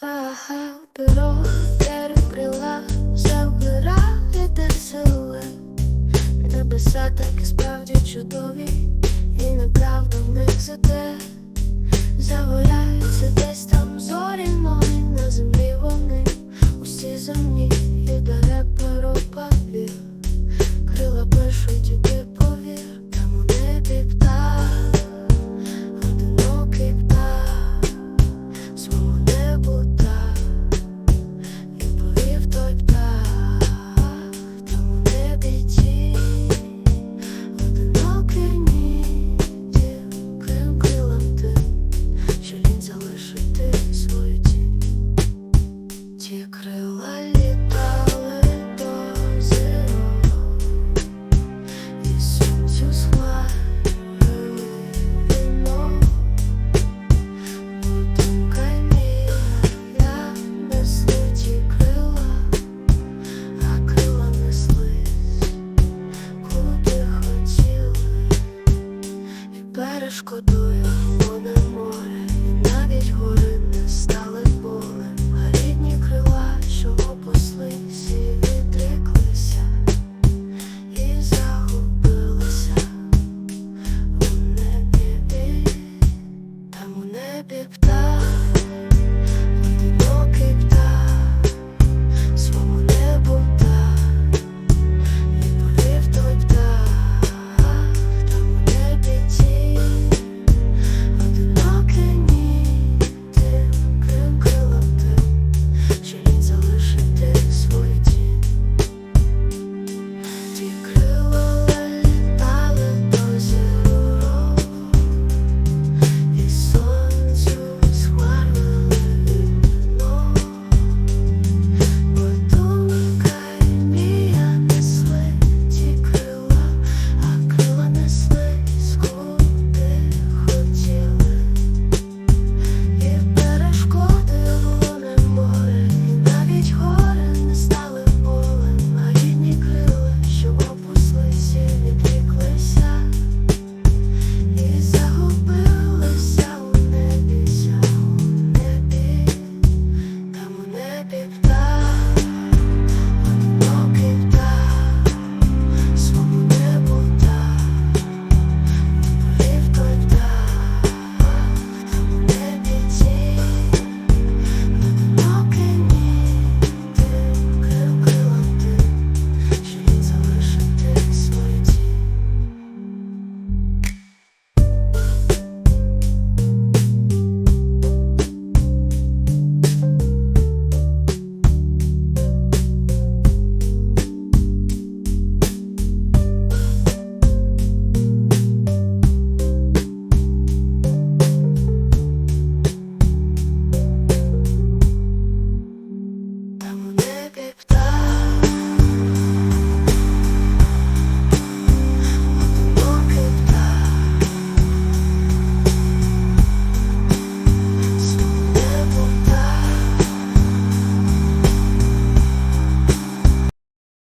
Ага, перо перекрила, забирає сили. Небеса так і справді чудові, і неправда в них за те. Зорі шкодую, воне море, навіть гори не стали болем, а рідні крила, що опуслися, відріклися і загубилися у небі, там у небі птах.